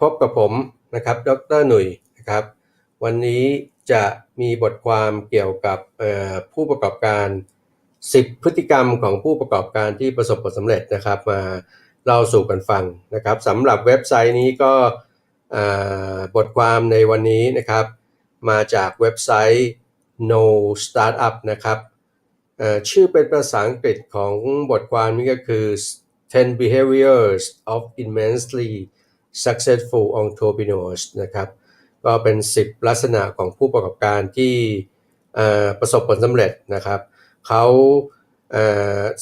พบกับผมนะครับ ดรหนุ่ยนะครับ วันนี้จะมีบทความเกี่ยวกับผู้ประกอบการ 10 พฤติกรรมของผู้ประกอบการที่ประสบผลสำเร็จนะครับ มาเล่าสู่กันฟังนะครับสำหรับเว็บไซต์นี้ก็บทความในวันนี้นะครับ มาจากเว็บไซต์ No Startup นะครับชื่อเป็นภาษาอังกฤษของบทความนี้ก็คือ 10 behaviors of immensely successful entrepreneurs นะครับก็เป็น 10 ลักษณะของผู้ประกอบการที่ประสบผลสำเร็จนะครับเขา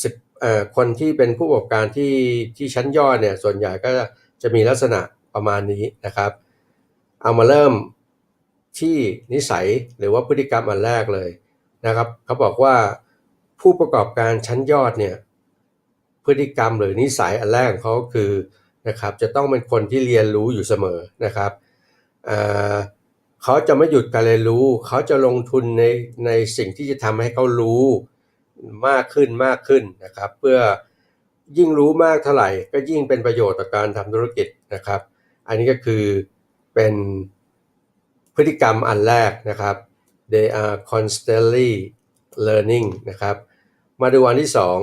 สิบคนที่เป็นผู้ประกอบการที่ที่ชั้นยอดเนี่ยส่วนใหญ่ก็จะมีลักษณะประมาณนี้นะครับ เอามาเริ่มที่นิสัยหรือว่าพฤติกรรมอันแรกเลยนะครับเขาบอกว่าผู้ประกอบการชั้นยอดเนี่ยพฤติกรรมหรือนิสัยอันแรกของเขาคือ นะครับจะต้องเป็นคนที่เรียนรู้อยู่เสมอนะครับเเขาจะไม่หยุดการเรียนรู้ เขาจะลงทุนในในสิ่งที่จะทำให้เขารู้มากขึ้นมากขึ้นนะครับ เพื่อยิ่งรู้มากเท่าไหร่ ก็ยิ่งเป็นประโยชน์ต่อการทำธุรกิจนะครับ อันนี้ก็คือเป็นพฤติกรรมอันแรกนะครับ they are constantly learning นะครับ มาดูอันที่สอง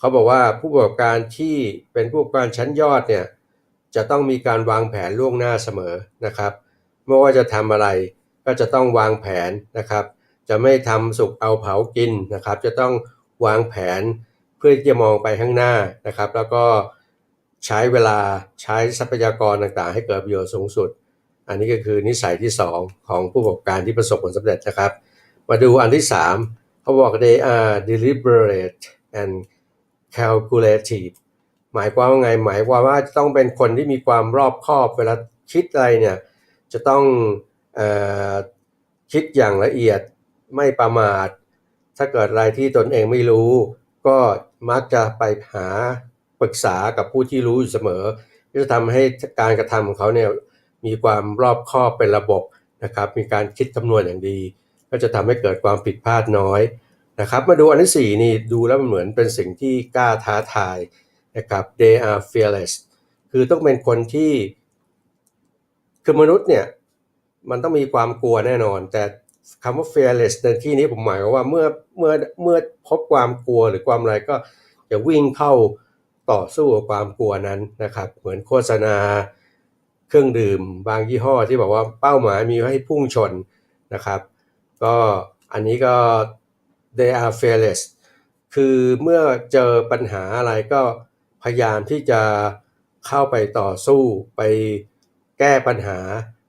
เขาบอกว่าผู้ประกอบการที่เป็นผู้ประกอบการชั้นยอดเนี่ยจะต้องมีการวางแผนล่วงหน้าเสมอนะครับไม่ว่าจะทำอะไรก็จะต้องวางแผนนะครับ จะไม่ทำสุกเอาเผากินนะครับ จะต้องวางแผนเพื่อที่จะมองไปข้างหน้านะครับ แล้วก็ใช้เวลาใช้ทรัพยากรต่างๆ ให้เกิดประโยชน์สูงสุด อันนี้ก็คือนิสัยที่ 2 ของผู้ประกอบการที่ประสบผลสำเร็จนะครับ มาดูอันที่ 3เขาบอก they are deliberate and calculative หมายความว่าไง หมายความว่าจะต้องเป็นคนที่มีความรอบคอบเวลาคิดอะไรเนี่ยจะต้องออคิดอย่างละเอียดไม่ประมาท ถ้าเกิดอะไรที่ตนเองไม่รู้ ก็มักจะไปหาปรึกษากับผู้ที่รู้อยู่เสมอจะทำให้การกระทำของเขาเนี่ยมีความรอบคอบเป็นระบบนะครับ มีการคิดคำนวณอย่างดี ก็จะทำให้เกิดความผิดพลาดน้อย นะครับมาดูอันที่4นี่ดูแล้วมันเหมือนเป็นสิ่งที่กล้าท้าทายนะครับ they are fearless คือต้องเป็นคนที่คือมนุษย์เนี่ยมันต้องมีความกลัวแน่นอน แต่คำว่า fearless ในที่นี้ผมหมายความว่าเมื่อเมื่อเมื่อพบความกลัวหรือความอะไรก็จะวิ่งเข้าต่อสู้กับความกลัวนั้นนะครับ เหมือนโฆษณาเครื่องดื่ม บางยี่ห้อที่บอกว่าเป้าหมายมีให้พุ่งชนนะครับ ก็อันนี้ก็ they are fearless คือเมื่อเจอปัญหาอะไรก็พยายามที่จะเข้าไปต่อสู้ไปแก้ปัญหา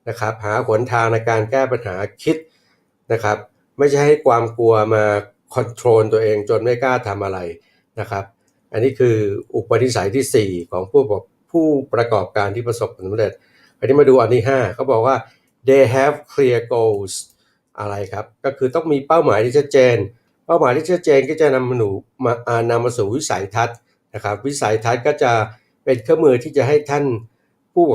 นะครับหาหนทางในการแก้ปัญหาคิดนะครับ ไม่ใช่ให้ความกลัวมาคอนโทรลตัวเองจนไม่กล้าทำอะไรนะครับ อันนี้คืออุปนิสัยที่ 4 ของผู้ผู้ประกอบการที่ประสบผลสำเร็จ อันนี้มาดูอันที่5เขาบอกว่า they have clear goals อะไรครับ ก็คือต้องมีเป้าหมายที่ชัดเจน ป้าหมายที่ชัดเจนก็จะนำมาหนูมานำมาสู่วิสัยทัศน์นะครับ วิสัยทัศน์ก็จะเป็นเครื่องมือที่จะให้ท่านผู้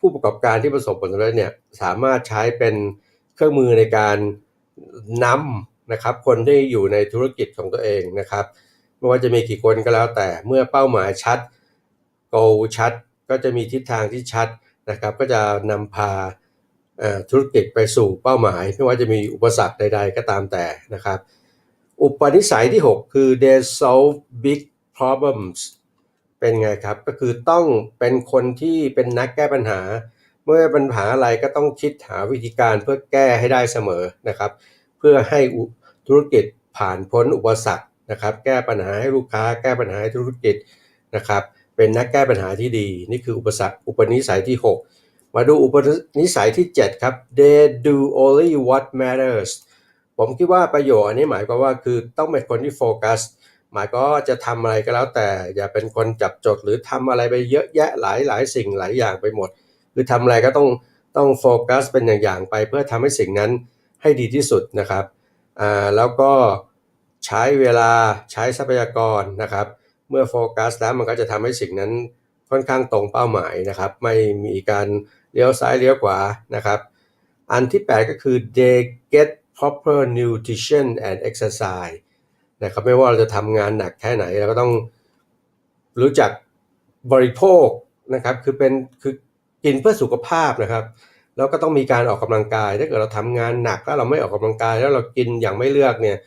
ผู้ประกอบการที่ประสบผลสำเร็จเนี่ยสามารถใช้เป็นเครื่องมือในการนำนะครับคนที่อยู่ในธุรกิจของตัวเองนะครับไม่ว่าจะมีกี่คนก็แล้วแต่เมื่อเป้าหมายชัด goal ชัด ก็จะมีทิศทางที่ชัดนะครับ ก็จะนำพาธุรกิจไปสู่เป้าหมาย ไม่ว่าจะมีอุปสรรคใด ๆ ก็ตามแต่นะครับ อุปนิสัยที่ 6 คือ they solve big problems เป็นไงครับ ก็คือต้องเป็นคนที่เป็นนักแก้ปัญหา เมื่อปัญหาอะไรก็ต้องคิดหาวิธีการเพื่อแก้ให้ได้เสมอนะครับ เพื่อให้ธุรกิจผ่านพ้นอุปสรรคนะครับ แก้ปัญหาให้ลูกค้า แก้ปัญหาให้ธุรกิจนะครับ เป็นนักแก้ปัญหาที่ดี นี่คืออุปสรรคอุปนิสัยที่ 6 มาดูอุปนิสัยที่ 7 ครับ they do only what matters ผมคิดว่าประโยชน์อันนี้หมายความว่าคือต้องเป็นคนที่โฟกัส หมายก็จะทำอะไรก็แล้วแต่อย่าเป็นคนจับจดหรือทำอะไรไปเยอะแยะหลายหลายสิ่งหลายอย่างไปหมด คือทำอะไรก็ต้องต้องโฟกัสเป็นอย่างๆไปเพื่อทำให้สิ่งนั้นให้ดีที่สุดนะครับอ่าแล้วก็ใช้เวลาใช้ทรัพยากรนะครับ เมื่อโฟกัสแล้วมันก็จะทำให้สิ่งนั้นค่อนข้างตรงเป้าหมายนะครับ ไม่มีการเลี้ยวซ้ายเลี้ยวขวานะครับ อันที่ 8 ก็คือ they get proper nutrition and exercise นะครับไม่ว่าเราจะทำงานหนักแค่ไหนเราก็ต้องรู้จักบริโภคนะครับคือเป็นคือกินเพื่อสุขภาพนะครับแล้วก็ต้องมีการออกกำลังกาย ถ้าเกิดเราทำงานหนักแล้วเราไม่ออกกำลังกาย แล้วเรากินอย่างไม่เลือกเนี่ย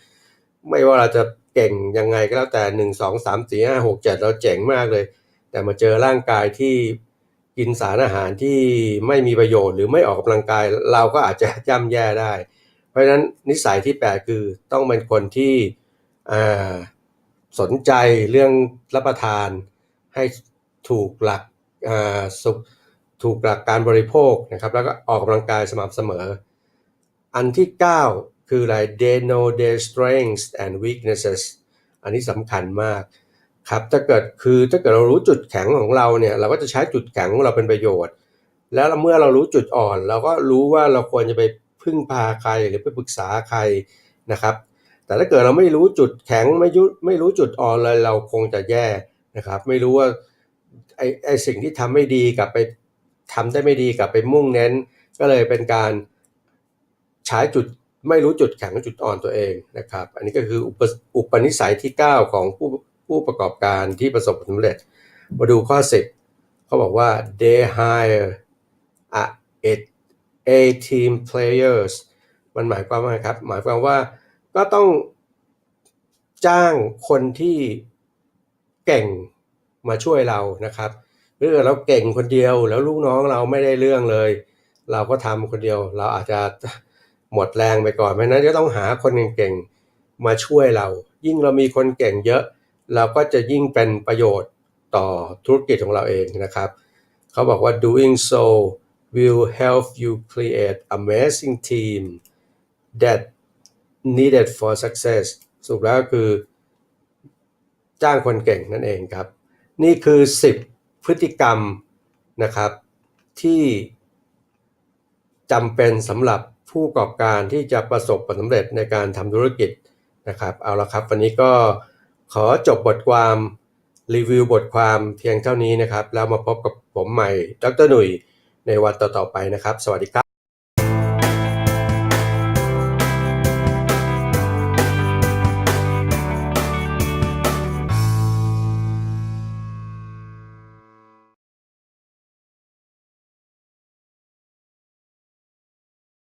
ไม่ว่าเราจะเก่งยังไงก็แล้วแต่หนึ่งสองสามสี่ห้าหกเจ็ดเราเจ๋งมากเลย แต่มาเจอร่างกายที่กินสารอาหารที่ไม่มีประโยชน์ หรือไม่ออกกำลังกาย เราก็อาจจะย่ำแย่ได้ ราะฉะนั้นนิสัยที่แปลกคือต้องเป็นคนที่สนใจเรื่องรับประทานให้ถูกหลักสุขถูกหลักการบริโภคนะครับแล้วก็ออกกำลังกายสม่ำเสมอ อันที่ 9 คืออะไร they know their strengths and weaknesses อันนี้สำคัญมากครับถ้าเกิดคือถ้าเกิดเรารู้จุดแข็งของเราเนี่ยเราก็จะใช้จุดแข็งของเราเป็นประโยชน์ แล้วเมื่อเรารู้จุดอ่อน เราก็รู้ว่าเราควรจะไป พึ่งพาใครหรือไปปรึกษาใครนะครับ แต่ถ้าเกิดเราไม่รู้จุดแข็งไม่ยุไม่รู้จุดอ่อนเลยเราคงจะแย่นะครับ ไม่รู้ว่าไอไอสิ่งที่ทำไม่ดีกับไปทำได้ไม่ดีกับไปมุ่งเน้น ก็เลยเป็นการใช้จุดไม่รู้จุดแข็งและจุดอ่อนตัวเองนะครับ อันนี้ก็คืออุปอุปนิสัยที่ 9 ของผู้ผู้ประกอบการที่ประสบผลสำเร็จ มาดูข้อ 10เขาบอกว่า they hire a a team players มันหมายความว่าไงครับ หมายความว่าก็ต้องจ้างคนที่เก่งมาช่วยเรานะครับหรือเราเก่งคนเดียวแล้วลูกน้องเราไม่ได้เรื่องเลย เราก็ทำคนเดียว เราอาจจะหมดแรงไปก่อนเพราะฉะนั้นจะต้องหาคนเก่งๆมาช่วยเรา ยิ่งเรามีคนเก่งเยอะ เราก็จะยิ่งเป็นประโยชน์ต่อธุรกิจของเราเองนะครับ เขาบอกว่า doing so will help you create amazing team that needed for success สรุปแล้วก็คือ จ้างคนเก่งนั่นเองครับ นี่คือ 10 พฤติกรรมนะครับ ที่จำเป็นสำหรับผู้ประกอบการที่จะประสบผลสำเร็จในการทำธุรกิจนะครับ เอาละครับ วันนี้ก็ขอจบบทความรีวิวบทความเพียงเท่านี้นะครับ แล้วมาพบกับผมใหม่ ดรหนุ่ย ในวันต่อๆไปนะครับ สวัสดีครับ